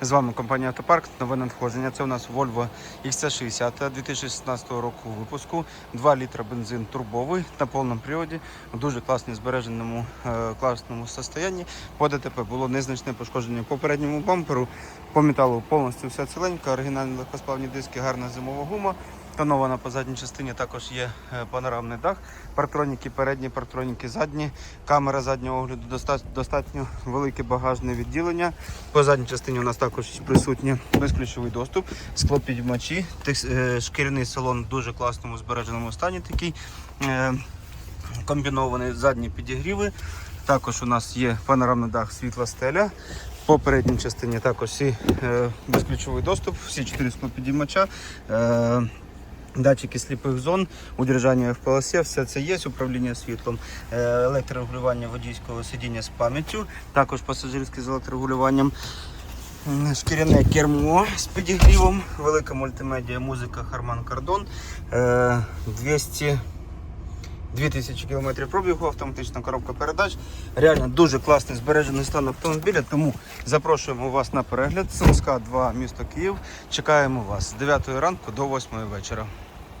З вами компанія Автопарк. Нове надходження. Це у нас Volvo XC60 2016 року випуску. 2 літра бензин турбовий на повному приводі. в дуже класному збереженому е, класному состоянні. По ДТП було незначне пошкодження по передньому бамперу. По металу повністю все ціленька, Оригінальні легкосплавні диски, гарна зимова гума. Тонована по задній частині також є е, панорамний дах, партроніки передні, партроніки задні, камера заднього огляду, доста- достатньо велике багажне відділення. По задній частині у нас також присутнє безключовий доступ, склопідіймачі, текс- е, шкіряний салон в дуже класному збереженому стані такий. е, Комбіновані задні підігріви. Також у нас є панорамний дах світла стеля. По передній частині також е, безключовий доступ, всі чотири склопідіймача. Датчики сліпих зон, удержання в полосі, все це є, управління світлом, е, електрорегулювання водійського сидіння з пам'яттю, також пасажирське з електрорегулюванням, шкіряне кермо з підігрівом, велика мультимедіа, музика Kardon, е, 200 2000 км пробігу, автоматична коробка передач. Реально дуже класний збережений стан автомобіля, тому запрошуємо вас на перегляд. Сумська 2, місто Київ. Чекаємо вас з 9 ранку до 8 вечора.